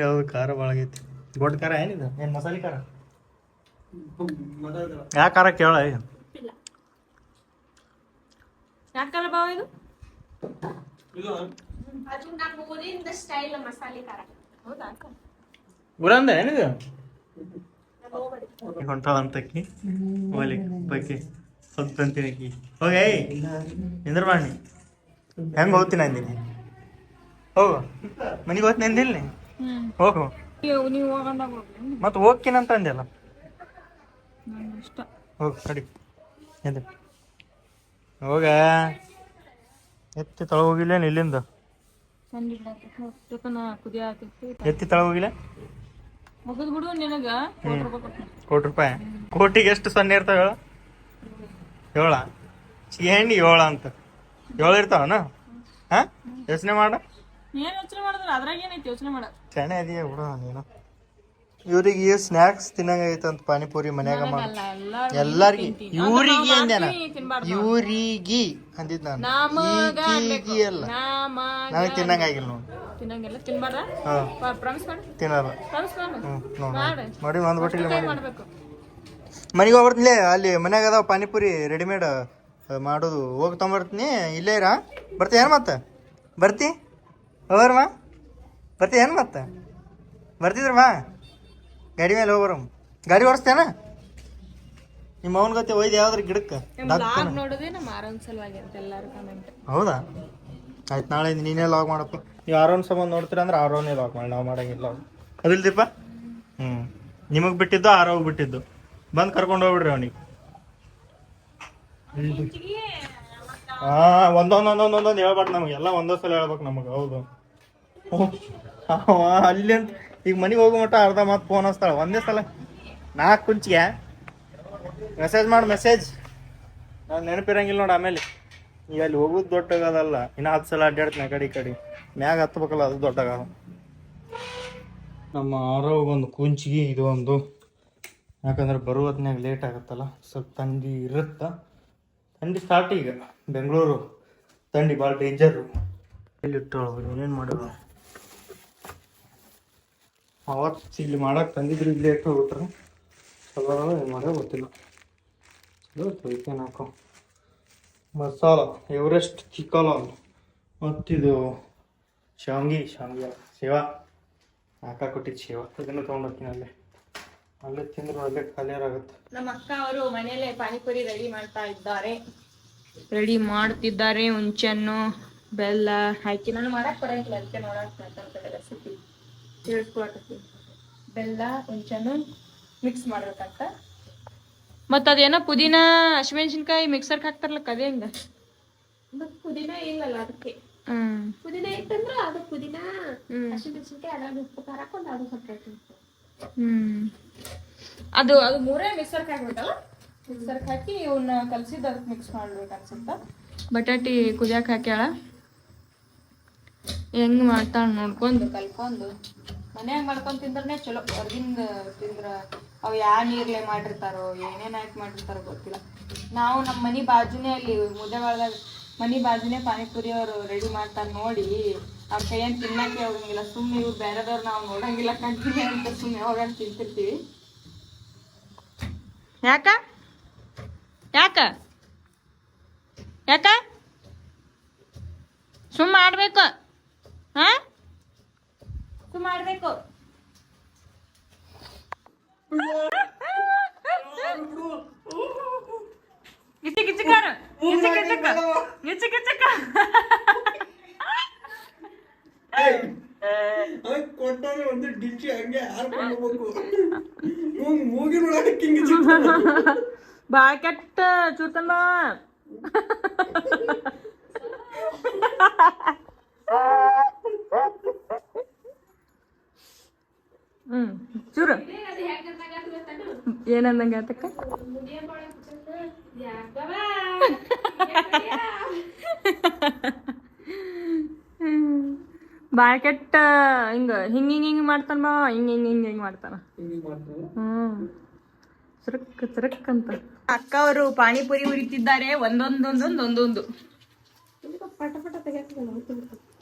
ಯಾವ್ದು ಖಾರ ಭಾಳ ಆಗೈತಿ. ದೊಡ್ಡ ಖಾರ ಏನಿದೆ ಏನು ಮಸಾಲೆ ಖಾರ? ಯಾ ಖಾರ ಕೇಳ ಇಲ್ಲ. ಯಾಕಲ್ಲ ಬಾವ ಇದು? ಅದು ನಮ್ಮ ಊರಿಂದ ಸ್ಟೈಲ್ ಮಸಾಲೆ ಖಾರ. ಹೌದಾ? ಗುರಂದ ಏನಿದು? ಹೊಂಟಾಳ ಅಂತಕ್ಕಿ ಒಲಿ ಬಗ್ಗೆ ಹೊತ್ತಂತೀನಿ ಆಕಿ ಹೋಗೇ ನಿಂದ್ರ ಬಾಣಿ ಹೆಂಗೆ ಹೋಗ್ತೀನಿ ಅಂದಿನಿ? ಹೋಗು. ಮನೆಗೆ ಹೋಗ್ತೀನಿ ಅಂದಿಲ್ಲ? ಹೋಗು. ಮತ್ತೆ ಹೋಗ್ತೀನಿ ಅಂತ ಅಂದೆಲ್ಲ ನನ್ನ ಇಷ್ಟ ಹೋಗು ಕಡಿ. ಎದ್ದು. ಹೋಗ. ಎತ್ತಿ ತಳ ಹೋಗಿಲ್ಲೇನು ಇಲ್ಲಿಂದ? ಎತ್ತಿ ತಳ ಹೋಗಿಲ್ಲ? ಮುಗಿದ್ ಬಿಡು ನಿನಗ ಕೋಟಿ ರೂಪಾಯಿ ಕೊಡ್ತೀನಿ. ಕೋಟಿ ರೂಪಾಯಿ? ಕೋಟಿಗೆ ಎಷ್ಟು ಸೊನ್ನೆ ಇರ್ತಾವ ಹೇಳ? ಏಳ. ಹೆಣ್ಣಿ ಏಳ ಅಂತ? ಏಳು ಇರ್ತಾವನ? ಹಾ? ಯೋಚನೆ ಮಾಡ. ಏನ್ ಯೋಚನೆ ಮಾಡಿದ್ರ? ಅದ್ರಾಗ ಏನೈತಿ? ಯೋಚನೆ ಮಾಡ. ಚೆನ್ನೆ ಅದೀಯ ಬಿಡು ನೀನು. ಇವ್ರಿಗೆ ಸ್ನ್ಯಾಕ್ಸ್ ತಿನ್ನಂಗೈತೆ ಅಂತ ಪಾನಿಪುರಿ ಮನ್ಯಾಗ ಮಾಡ. ಎಲ್ಲಾರ್ಗಿ ಇವ್ರಿಗೆ ಅಂದೇನ ಇವ್ರಿಗೆ ಅಂದಿದ್ ನಾನು. ಅಲ್ಲ. ನನಗೆ ತಿನ್ನಂಗಾಗಿಲ್ಲ ನೋಡಿ. ತಿನ್ನಂಗಿಲ್ಲ ತಿನ್ಬಾರ್ದ? ಹಾ. ಪ್ರಾಮಿಸ್ ಮಾಡು. ತಿನ್ನಲ್ಲ ಪ್ರಾಮಿಸ್ ಮಾಡು. ಹ್ಞೂ ನೋಡಿ ಮಾಡಿ. ಮಾಡ್ಬೇಕು. ಮನೆಗೆ ಹೋಗ್ಬರ್ತೀನಿ ಅಲ್ಲಿ ಮನ್ಯಾಗ ಅದಾವ ಪಾನಿಪುರಿ ರೆಡಿಮೇಡ್ ಮಾಡೋದು. ಹೋಗಿ ತೊಗೊಂಬರ್ತೀನಿ. ಇಲ್ಲೇ ಇರ. ಬರ್ತಿ ಏನು ಮತ್ತೆ? ಬರ್ತಿ? ಹೋಗ್ರಮ್ಮ ಬರ್ತಿ ಏನು ಮತ್ತೆ? ಬರ್ತಿದ್ರ ಬಾ ಗಾಡಿ ಮೇಲೆ ಹೋಗ್ಬರಮ್. ಗಾಡಿ ಓಡಿಸ್ತೇನ ನಿಮ್ಮ ಅವನ ಗತಿ ಒಯ್ದು ಯಾವ್ದ್ರ ಗಿಡಕ್ಕೆ? ಹೌದಾ? ಆಯ್ತು ನಾಳೆ ನೀನೇ ಲಾಗ್ ಮಾಡಪ್ಪ. ನೀವು ಆರೋನ್ ಸಂಬಂಧ ನೋಡ್ತೀರ ಅಂದ್ರೆ ಆರೋನೇ ಲಾಗ್ ಮಾಡಿ ನಾವು ಮಾಡಂಗಿಲ್ಲ ಅದಿಲ್ದೀಪ ಹ್ಞೂ ನಿಮಗೆ ಬಿಟ್ಟಿದ್ದು ಆರೋಗ್ ಬಿಟ್ಟಿದ್ದು. ಬಂದು ಕರ್ಕೊಂಡು ಹೋಗ್ಬಿಡ್ರಿ ಅವನಿಗೆ. ಹಾಂ ಒಂದೊಂದೊಂದೊಂದೊಂದೊಂದು ಹೇಳ್ಬಾರ್ದು ನಮಗೆ. ಎಲ್ಲ ಒಂದೊಂದು ಸಲ ಹೇಳ್ಬೇಕು ನಮಗೆ ಹೌದು. ಅಲ್ಲಿ ಅಂತ ಈಗ ಮನೆಗೆ ಹೋಗೋ ಮಟ್ಟ ಅರ್ಧ ಮಾತು ಫೋನ್ ಹಚ್ತಾಳ. ಒಂದೇ ಸಲ. ನಾಲ್ಕು ಕುಂಚಿಗೆ. ಮೆಸೇಜ್ ಮಾಡು ಮೆಸೇಜ್ ನಾನು ನೆನಪಿರಂಗಿಲ್ಲ ನೋಡಿ ಆಮೇಲೆ. ಈಗ ಅಲ್ಲಿ ಹೋಗೋದು ದೊಡ್ಡಗದಲ್ಲ ಇನ್ನ ಹತ್ತು ಸಲ ಅಡ್ಡಾಡ್ತೀನಿ ಆ ಕಡೆ ಈ ಕಡೆ. ಮ್ಯಾಗ ಹತ್ಬೇಕಲ್ಲ ಅದು ದೊಡ್ಡಗ ನಮ್ಮ ಆರೋಗ್ಯ ಒಂದು ಕುಂಚಿಗೆ ಇದು ಒಂದು. ಯಾಕಂದ್ರೆ ಬರುವ ಹೊತ್ನಾಗ ಲೇಟ್ ಆಗುತ್ತಲ್ಲ ಸ್ವಲ್ಪ ಥಂಡಿ ಇರುತ್ತಾ? ಥಂಡಿ ಸ್ಟಾರ್ಟ್ ಈಗ. ಬೆಂಗಳೂರು ಥಂಡಿ ಭಾಳ ಡೇಂಜರು ಎಲ್ಲಿಟ್ಟು ಏನೇನು ಮಾಡೋದು ಅವತ್ತು ಇಲ್ಲಿ ಮಾಡಕ್ಕೆ ತಂದಿದ್ರು ಇಲ್ಲಿ ಲೇಟ್ ಹೋಗ್ಬಿಟ್ರೆ. ಚಲೋ ಏನು ಮಾಡೋ ಗೊತ್ತಿಲ್ಲ. ಚಲೋ ತೊಯ್ತೇನೆ ಹಾಕೋ ಮಸಾಲ, ಎವರೆಸ್ಟ್ ಚಿಕಲಾಲ್ ಮತ್ತಿದು ಶಾಂಗಿ ಶಾಂಗಿ ಸೇವಾ. ಹಾಕ ಕೊಟ್ಟಿದ್ದು ಸೇವಾ. ಇದನ್ನು ತೊಗೊಂಡೋಗ್ತೀನಿ ಅಲ್ಲೇ. ಅಲ್ಲೇ ತಿಂದ್ರು ಅಲ್ಲೇ ಕಲಿಯರ್ ಆಗುತ್ತೆ ನಮ್ಮ ಅಕ್ಕ ಅವರು ಮನೆಯಲ್ಲೇ ಪಾನಿಪುರಿ ರೆಡಿ ಮಾಡ್ತಾ ಇದ್ದಾರೆ. ರೆಡಿ ಮಾಡ್ತಿದ್ದಾರೆ ಹುಂಚನ್ನು, ಬೆಲ್ಲ. ಹಾಕಿ ನಾನು ಮಾಡಕ್ ಬರಂಗಿಲ್ಲ ಅದಕ್ಕೆ ನೋಡಕ್ ಮಾತಾಡ್ತಾರೆ ರೆಸಿಪಿ ತಿಳಿಸ್ಕೊಳಕತ್ತೀನಿ ಬೆಲ್ಲ, ಹುಂಚನ್ನು ಮಿಕ್ಸ್ ಮಾಡ್ಬೇಕಂತ. ಮತ್ತ ಅದೇನೋ ಪುದೀನ ಹಸಿಮೆಣಸಿನ್ಕಾಯಿ ಮಿಕ್ಸರ್ಗೆ ಹಾಕ್ತಾರಲ್ಲ ಕದೇ ಹೆಂಗ? ಅದಕ್ಕೆ ಪುದೀನ ಇಲ್ಲಲ್ಲ ಅದಕ್ಕೆ ಹ್ಮ್. ಪುದೀನ ಇತ್ತಂದ್ರ ಅದು ಪುದೀನ. ಹಸಿಮೆಣಸಿನ್ಕಾಯಿ ಅದ್ರಾಗ ಉಪ್ಪು ಖಾರ ಹಾಕೊಂಡು ಅದು ಸಪ್ರೇಟ್ ಹ್ಮ್. ಅದು ಅದು ಮೂರೇ ಮಿಕ್ಸರ್ಗೆ ಹಾಕ್ಬೇಕಲ್ಲ? ಮಿಕ್ಸರ್ಗೆ ಹಾಕಿ ಇವನ್ನ ಕಲಸಿದ್ದು ಅದಕ್ಕೆ ಮಿಕ್ಸ್ ಮಾಡ್ಬೇಕು ಅನ್ಸುತ್ತ. ಬಟಾಟಿ ಕುದಿಯಕ್ಕೆ ಹಾಕ್ಯಾಳ? ಹೆಂಗ್ ಮಾಡ್ತಾಳ ನೋಡ್ಕೊಂಡು. ಕಲ್ಕೊಂಡು. ಮನ್ಯಾಗ ಮಾಡ್ಕೊಂಡು ತಿಂದ್ರೆ ಚಲೋ. ಹೊರಗಿಂದ ತಿಂದ್ರ ಅವ್ ಯಾವ ನೀರ್ಲೆ ಮಾಡಿರ್ತಾರೋ ಏನೇನ್ ಹಾಕಿ ಮಾಡಿರ್ತಾರೋ ಗೊತ್ತಿಲ್ಲ. ನಾವು ನಮ್ಮ ಮನಿ ಬಾಜುನೇ ಅಲ್ಲಿ ಮುದ್ದೆಗಳ ಮನಿ ಬಾಜುನೇ ಪಾನಿಪುರಿ ಅವರು ರೆಡಿ ಮಾಡ್ತಾರ ನೋಡಿ ಅವ್ರ ಕೈಯನ್ನು ತಿನ್ನಕ್ಕೆ ಹೋಗಂಗಿಲ್ಲ. ಸುಮ್ಮನೆ ಇವ್ರು ಬೇರೆದವ್ರು ನಾವು ನೋಡಂಗಿಲ್ಲ ಕಂಟಿನ್ಯೂ ಅಂತ ಸುಮ್ಮನೆ ಯಾವಾಗ ತಿಂತಿರ್ತೀವಿ. ಯಾಕ? ಯಾಕ? ಯಾಕ? ಸುಮ್ಮ ಮಾಡ್ಬೇಕು. ಹಾ? ಸುಮ್ಮ ಮಾಡ್ಬೇಕು. ಗಿಚ್ಚಿ ಗಿಚ್ಚಕಾರ ಗಿಚ್ಚಿ ಗಿಚ್ಚಕ ಗಿಚ್ಚಿ ಗಿಚ್ಚಕ ಕೊಟ್ಟಾರೆ ಒಂದು ಡಿಚ್ಚಿ ಹಂಗೆ ಹಾರ್ಕೊಂಡು ಹೋಗ್ಬೇಕು ಮೂಗಿ ನೋಡಕ್ಕೆ ಹಿಂಗೆ ಬಾ ಕೆಟ್ಟ ಚೂರ್ತನ್ ಬಾ ಹ್ಮ್, ಚೂರು. ಏನಂದಂಗ ಆತಕ್ಕ? ಬಾಳೆ ಕೆಟ್ಟ, ಹಿಂಗ ಹಿಂಗ ಹಿಂಗ ಹಿಂಗ ಮಾಡ್ತಾನ ಬಾ ಹಿಂಗ ಹಿಂಗ ಹಿಂಗ ಹಿಂಗ ಮಾಡ್ತಾನ. ಹ್ಮ್. ಚುರಕ್ ಚುರುಕ್ ಅಂತ. ಅಕ್ಕ ಅವರು ಪಾನಿಪುರಿ ಉರಿತಿದ್ದಾರೆ ಒಂದೊಂದೊಂದೊಂದು, ಒಂದೊಂದು.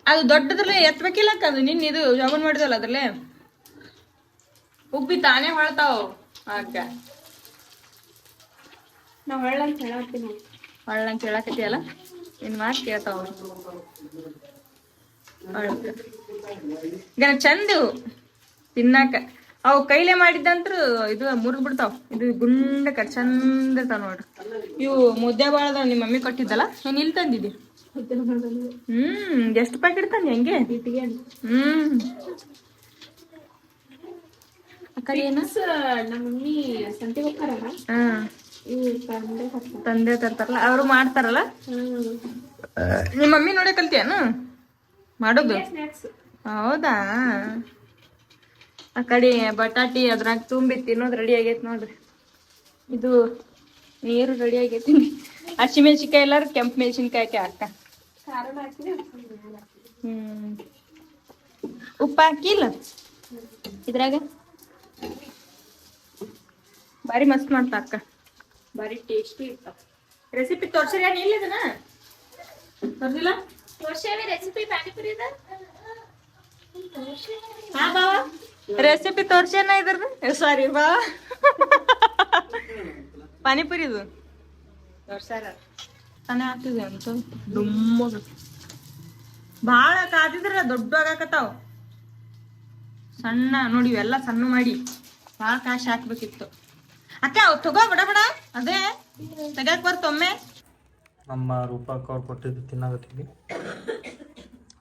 ಅದು ದೊಡ್ಡದ್ರಲ್ಲೇ ಎತ್ತಬೇಕಿಲ್ಲ ಅಕ್ಕ ಅದು? ನಿನ್ನ ಇದು ಜಾಮೂನ್ ಮಾಡಿದಲ್ಲ ಅದ್ರಲ್ಲೇ? ಉಬ್ಬಿ ತಾನೇ ಹೊಳ್ತಾವ ಅಕ್ಕ ನಾವ್ ಹೊಳ್ಳ ಅಂತ ಹೇಳತ್ತೀನಿ ಹೊಳ್ಳಂಗ್ ಕೇಳಕತ್ತಿಯಲ್ಲ? ನಿನ್ ಮಾತು ಕೇಳ್ತಾವ ಗನ ಚಂದ ಇವು ತಿನ್ನಾಕ. ಅವು ಕೈಲೆ ಮಾಡಿದ್ದಂತ್ರ ಇದು ಮುರಿದ್ ಬಿಡ್ತಾವ ಇದು ಗುಂಡಕ ಚಂದ ಇರ್ತಾವ ನೋಡ್ರಿ. ಇವು ಮುದ್ದೆ ಬಾಳದ ನಿಮ್ಮ ಮಮ್ಮಿ ಕೊಟ್ಟಿದ್ದಲ್ಲ? ನಾನು ಇಲ್ಲಿ ತಂದಿದ್ದಿ? ಹ್ಮ್ ಎಷ್ಟು ಪ್ಯಾಕೆಟ್ ತಂದಿ ಹಂಗೆ? ಹ್ಮ್ ಆ ಕಡೆ ಏನ ನಮ್ಮ ಮಮ್ಮಿ ಸಂತೆ ಹೋಗ್ತಾರಲ್ಲ ಹಾ ಇವು ತಂದೆ ತರ್ತಾರಲ್ಲ ಅವ್ರು ಮಾಡ್ತಾರಲ್ಲ? ನಿಮ್ಮ ಮಮ್ಮಿ ನೋಡೇ ಕಲ್ತಿಯಾನು? ಮಾಡೋದು? ಹೌದಾ? ಆ ಕಡೆ ಬಟಾಟಿ ಅದ್ರಾಗ ತುಂಬಿ ತಿನ್ನೋದು ರೆಡಿ ಆಗೈತಿ ನೋಡ್ರಿ. ಇದು ನೀರು ರೆಡಿ ಆಗೈತಿ. ಹಸಿಮೆಣ್ಸಿನ್ಕಾಯಿ ಎಲ್ಲಾರು ಕೆಂಪು ಮೆಣಸಿನ್ಕಾಯಿ ಹಾಕಿ ಹ್ಮ್. ಉಪ್ಪು ಹಾಕಿಲ್ಲ? ಇದ್ರಾಗ? ಭಾರಿ ಮಸ್ತ್ ಮಾಡ್ತಾ ಅಕ್ಕ ಭಾರಿ ಟೇಸ್ಟಿ ಇರ್ತಾವ ರೆಸಿಪಿ ತೋರ್ಸಿರ ಇಲ್ಲ ಇದನ್ನ ತೋರ್ಸಿಲ್ಲ ತೋರ್ಸೇವಿ ರೆಸಿಪಿ ಪಾನಿಪುರಿದ ಹಾ ಬಾವ ರೆಸಿಪಿ ತೋರ್ಸೇನ ಇದ್ರದ್ದು ಸಾರಿ ಬಾ ಪಾನಿಪುರಿದು ತೋರ್ಸಾರ ತಾನೇ ಆಗ್ತಿದೆ ಅಂತ ಡುಮ್ಮಗ ಭಾಳ ಕಾದಿದ್ರ ದೊಡ್ಡ ಆಗಾಕತ್ತಾವ ಸಣ್ಣ ನೋಡಿ ಇವೆಲ್ಲ ಸಣ್ಣ ಮಾಡಿ ಭಾಳ ಕಾಶ್ ಹಾಕ್ಬೇಕಿತ್ತು. ಅಕ್ಕ ಅವ್ ತಗೋ ಬಡ ಬಡ. ಅದೇ ತೆಗಕ್ ಬರ್ತೊಮ್ಮೆ ನಮ್ಮ ರೂಪಕ್ ಅವ್ರು ಕೊಟ್ಟಿದ್ದು ತಿನ್ನಾಗತ್ತೀವಿ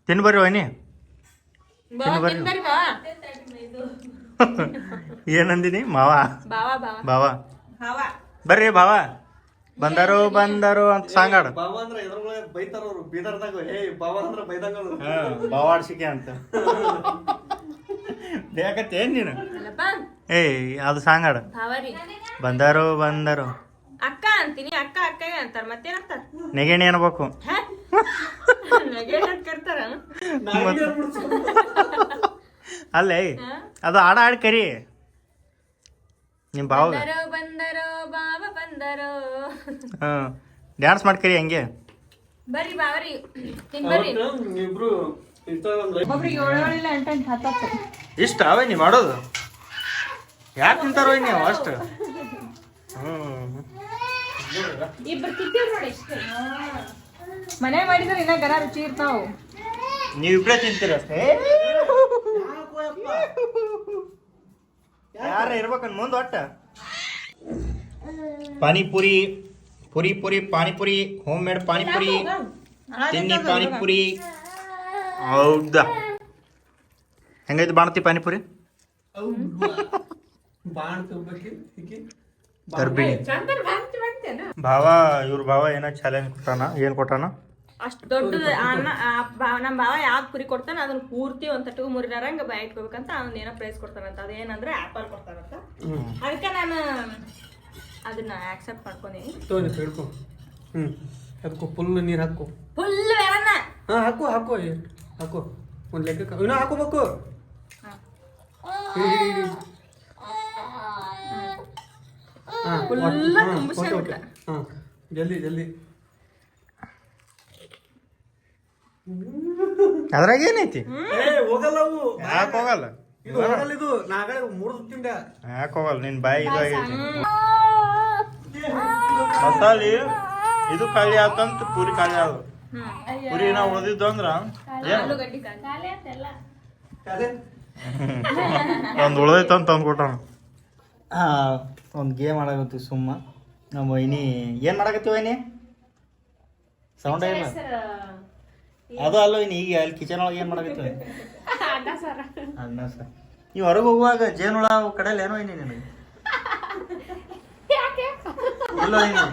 ತಿನ್ ಬರ್ರಿ ವೈನಿ. ಏನಂದಿನಿ? ಮಾವ? ಬಾವ ಬಾವ ಬಾವ ಬಾವ ಬರ್ರಿ ಬಾವ ಬಂದರು ಬಂದರು ಅಂತ ಸಾಂಗಾಡ. ಬಾವ ಅಂದ್ರೆ ಬೈತಾರ ಅವ್ರು ಬೀದರ್ದಾಗ. ಹೇ ಬಾವ ಅಂದ್ರೆ ಬೈದಂಗ. ಬಾವಾಡ್ಸಿಕೆ ಅಂತ. ಬೇಕತ್ತೆ ಏನ್ ನೀನು? ಅಲ್ಲಪ್ಪ. ಏಯ್ ಅದು ಸಾಂಗಾಡ ಭಾವರಿ. ಬಂದರು ಬಂದರು? ಅಕ್ಕ ಅಂತೀನಿ ಅಕ್ಕ ಅಕ್ಕ ಅಂತಾರ ಮತ್ತೇನಂತಾರ ನೆಗೆಣಿ ಅನ್ಬೇಕು. ಅಲ್ಲೇ ಅದು ಆಡ ಆಡ್ ಕರಿ. ನಿಮ್ ಬಾವ ಬಂದರೋ ಬಂದರೋ ಬಾವ ಬಂದರೋ. ಹ್ಮ್ ಡ್ಯಾನ್ಸ್ ಮಾಡ್ಕರಿ ಹಂಗೆ. ಬರ್ರಿ ಬಾವರಿ ಇಬ್ರು ಇಷ್ಟ ಅವೇ ನೀ ಮಾಡೋದು? ಯಾಕೆ ತಿಂತಾರೋ ನೀವು ಅಷ್ಟು. ಮನೆ ಮಾಡಿದ್ರೆ ಇನ್ನ ಗರ ರುಚಿ ಇರ್ತಾವ. ಇಬ್ರೆ ತಿಂತೀರ ಯಾರ ಇರ್ಬೇಕನ್ ಮುಂದೆ ಒಟ್ಟ? ಪಾನಿಪುರಿ ಪುರಿ ಪುರಿ ಪಾನಿಪುರಿ ಹೋಮ್ ಮೇಡ್ ಪಾನಿಪುರಿ ತಿನ್ನಿ ಪಾನಿಪುರಿ. ಹೌದಾ? ಹೆಂಗೈತೆ ಬಾಣತಿ ಪಾನಿಪುರಿ? ಗರ್ಭಿಣಿ ಭಾವ ಇವ್ರ ಭಾವ ಏನೋ ಚಾಲೆಂಜ್ ಕೊಟ್ಟಾನ ಏನ್ ಕೊಟ್ಟಾನ? ಅಷ್ಟು ದೊಡ್ಡ ಅನ್ನ ಆ ನಮ್ಮ ನಮ್ ಬಾವ ಯಾವ್ದ್ ಕುರಿ ಕೊಡ್ತಾನ ಅದನ್ನ ಪೂರ್ತಿ ಒಂದ್ ತಟ್ಟು ಮುರಿದಾರಂಗ ಬಾಯ್ ಇಟ್ಕೋಬೇಕಂತ ಅವ್ನ ಏನೋ ಪ್ರೈಸ್ ಕೊಡ್ತಾನಂತ. ಅದೇನಂದ್ರೆ ಆಪಲ್ ಕೊಡ್ತಾನಂತ. ಅದಕ್ಕೆ ನಾನು ಅದನ್ನ ಆಕ್ಸೆಪ್ಟ್ ಮಾಡ್ಕೊಂಡೀನಿ. ಅದಕ್ಕೂ ಫುಲ್ ನೀರು ಹಾಕು ಫುಲ್ ಹಾಕು ಹಾಕು ಹಾಕು ಒಂದು ಲೆಕ್ಕ ಇನ್ನೂ ಹಾಕೋಬೇಕು. ಹಾ, ಜಲ್ದಿ ಜಲ್ದಿ ಅದ್ರಾಗ ಏನೈತಿ ಏ ಹೋಗಲ್ಲ ಅವು ಯಾಕೆ ಹೋಗಲ್ಲ ಇದು ಹೋಗಲ್ಲ ಇದು ನಾಗಳೆ ಮುರಿದು ತಿಂದೆ ಯಾಕೆ ಹೋಗಲ್ಲ ನಿನ್ ಬಾಯಿ ಇದಾಗೈತಿ ಮಸಾಲಿ ಇದು ಖಾಲಿ ಆತಂತ ಪೂರಿ ಖಾಲಿ ಆದ ಪೂರಿ ನಾವು ಉಳಿದಿದ್ದು ಅಂದ್ರ? ಒಂದು ಉಳ್ದೈತೆ ಅಂತ ಅಂದ್ಕೊಟ್ಟಾನ ಒಂದು ಗೇಮ್ ಆಡಾಕತ್ತೀವಿ ಸುಮ್ಮ. ನಮ್ಮ ವೈನಿ ಏನು ಮಾಡಾಕತ್ತೀವಿ ವೈನಿ? ಸೌಂಡ್ ಇಲ್ಲ. ಅದು ಅಲ್ಲ ವೈನಿ ಈಗ ಅಲ್ಲಿ ಕಿಚನ್ ಒಳಗೆ ಏನು ಮಾಡಾಕತ್ತೀವಿ ಅನ್ನ ಸಾರ. ಅನ್ನ ಸರ್. ನೀವು ಹೊರಗೆ ಹೋಗುವಾಗ ಜೇನುಳ ಅವು ಕಡೆಯಲ್ಲಿ ಏನೋ ವೈನಿ ನಿನಗೆ? ಇಲ್ಲ ವೈನಿ.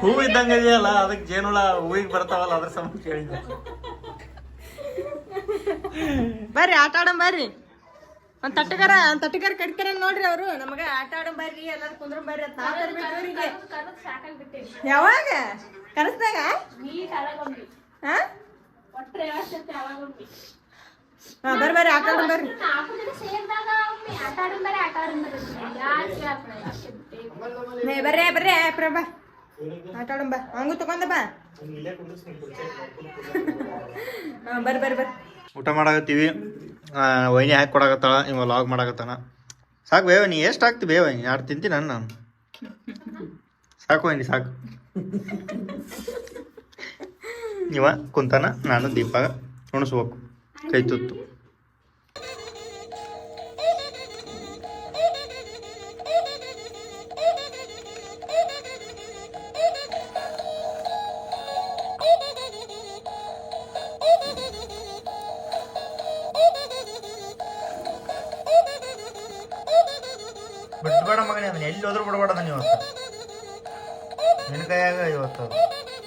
ಹೂವು ಇದ್ದಂಗೆ ಇದೆಯಲ್ಲ ಅದಕ್ಕೆ ಜೇನುಳ ಹೂವಿಗೆ ಬರ್ತಾವಲ್ಲ ಅದ್ರ ಸಂಬಂಧ ಕೇಳಿದ್ದೆ. ಬರ್ರಿ ಆಟ ಆಡಂ ಬರ್ರಿ. ಒಂದ್ ತಟ್ಟಗಾರ ಒಂದ್ ತಟ್ಟಗಾರ ಕಟ್ಕರ ನೋಡ್ರಿ ಅವರು. ನಮಗ ಆಟ ಆಡಂ ಬರ್ರಿ ಎಲ್ಲಾರು ಕುಂದ್ರ ಬರ್ರಿ ಅಂತ ನಾವ್ ತರ್ಬೇಕು ಯಾವಾಗ? ಕನಸ್ದಾಗ ಹಾ ಬರ್ರಿ ಬರ್ರಿ ಆಟ ಬರ್ರಿ. ಬರ್ರಿ ಬರ್ರಿ ಪ್ರಭಾ. ಆಟ ಆಡೋಣ ಬಾ. ಹಂಗೂ ತಗೊಂಡ ಬಾ. ಹಾ ಬರ್ರಿ ಬರ್ರಿ ಬರ್ರಿ ಊಟ ಮಾಡಾಕತ್ತೀವಿ. ವೈನಿ ಹಾಕಿ ಕೊಡಾಕತ್ತಾಳ, ಇವ ಲಾಗ್ ಮಾಡಾಕತ್ತಾನ. ಸಾಕು ಬೇವ, ನೀ ಎಷ್ಟು ಹಾಕ್ತಿ ಬೇವ? ಯಾರು ತಿಂತೀನಿ ನಾನು ನಾನು. ಸಾಕು ವೈನಿ, ಸಾಕು. ಇವ ಕುಂತಾನ, ನಾನು ದೀಪಾಗ ಉಣಿಸ್ಬೇಕು. ಕೈ ತುತ್ತು. ಬಿಟ್ಬೇಡ ಮಗನೇ, ಅದನ್ನ ಎಲ್ಲಿ ಹೋದ್ರು ಬಿಡಬೇಡ ಅದನ್ನ ಇವತ್ತು. ನಿನ್ನ ಕೈಯಾಗ ಇವತ್ತು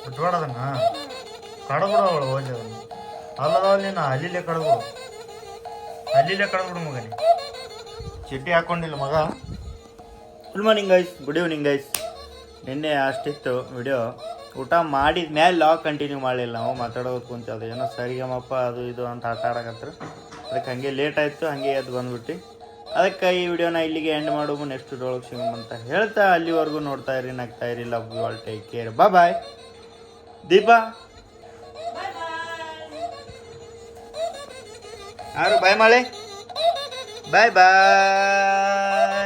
ಬಿಟ್ಬೇಡ ಅದನ್ನ. ಕಡಬಿಡು ಅವಳು ಹೋಗಿ ಅದನ್ನ. ಅಲ್ಲದವ ನಾ ಅಲ್ಲಿಲ್ಲೇ ಕಡಬಿಡು. ಅಲ್ಲಿಲ್ಲೇ ಕಡದ್ಬಿಡು ಮಗನೇ. ಚಿಟ್ಟಿ ಹಾಕೊಂಡಿಲ್ಲ ಮಗ. Good morning guys good evening guys ನಿನ್ನೆ ಅಷ್ಟಿತ್ತು ವಿಡಿಯೋ ಊಟ ಮಾಡಿದ ಮೇಲೆ ಲಾಗ್ ಕಂಟಿನ್ಯೂ ಮಾಡಲಿಲ್ಲ ನಾವು ಮಾತಾಡೋದು ಅದು ಏನೋ ಸರಿಗಮಪ್ಪ ಅದು ಇದು ಅಂತ ಆಟ ಆಡಕತ್ರ. ಅದಕ್ಕೆ ಹಂಗೆ ಲೇಟ್ ಆಯಿತು, ಹಂಗೆ ಅದು ಬಂದ್ಬಿಟ್ಟು. ಅದಕ್ಕೆ ಈ ವಿಡಿಯೋನ ಇಲ್ಲಿಗೆ ಎಂಡ್ ಮಾಡೋದು ನೆಕ್ಸ್ಟ್ ವಿಡಿಯೋ ಒಳಗೆ ಸಿಗಮ್ ಅಂತ ಹೇಳ್ತಾ ಅಲ್ಲಿವರೆಗೂ ನೋಡ್ತಾ ಇರಿ, ನಗ್ತಾ ಇರಿ love you all take care ಬಾ ಬಾಯ್ ದೀಪಾ. ಯಾರು, ಬಾಯ್ ಮಾಳೆ? ಬಾಯ್ ಬಾಯ್.